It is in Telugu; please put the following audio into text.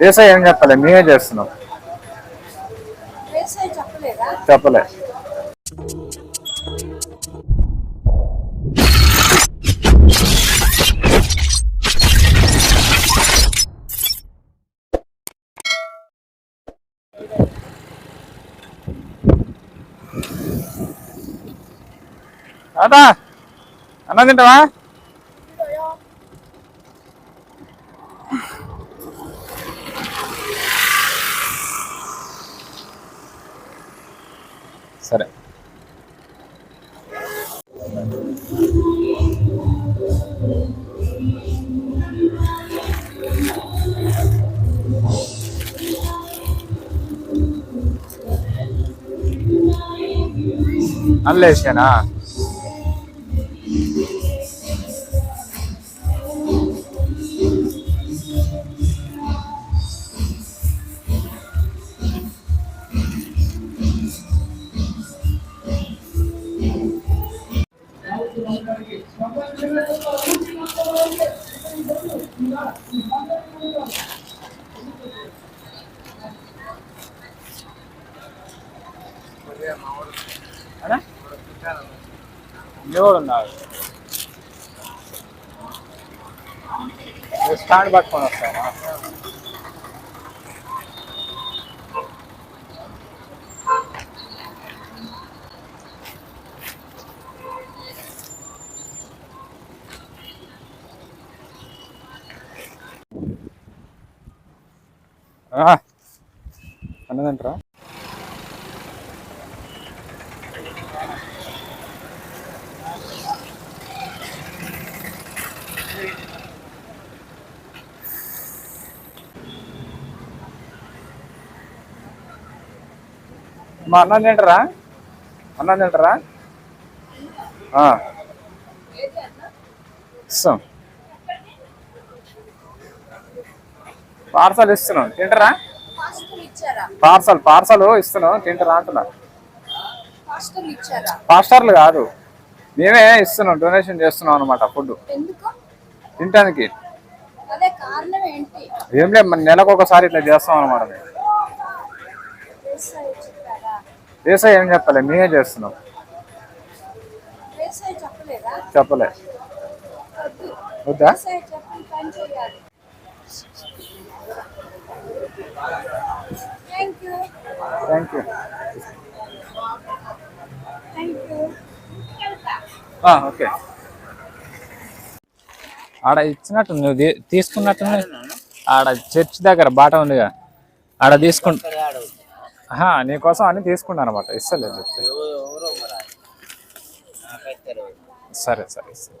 దేశాయి ఏం చెప్పలే? మేమే చేస్తున్నాం. చెప్పలేదా? చెప్పలే. అదా అన్న తింటావా? సరే అల్లేసానా ఎవడు ఉన్నాడు స్టాండ్ పట్టుకొని వస్తాను అన్నదంటారా? మా అన్నం తింటారా? అన్నం తింటారా? ఆ. ఇస్తాం. పార్సల్ ఇస్తున్నాం. తింటారా? పార్సల్ పార్సల్ ఇస్తున్నాం. తింటారా అంటున్నా. పాస్టర్లు కాదు. మేమే ఇస్తున్నాం. డొనేషన్ చేస్తున్నాం అనమాట ఫుడ్ తినడానికి ఏం లేదు మన నెలకు ఒకసారి ఇట్లా చేస్తాం అనమాట దేశాయి ఏం చెప్పలే? మేమే చేస్తున్నాం. చెప్పలే. వద్దు? Thank you. ఓకే. ఆడ ఇచ్చినట్టు నువ్వు తీసుకున్నట్టు ఆడ చర్చ్ దగ్గర బాట ఉందిగా. ఆడ తీసుకుంటా నీకోసం అని తీసుకున్నాను అనమాట ఇస్తలేదు చెప్తే సరే సరే సరే.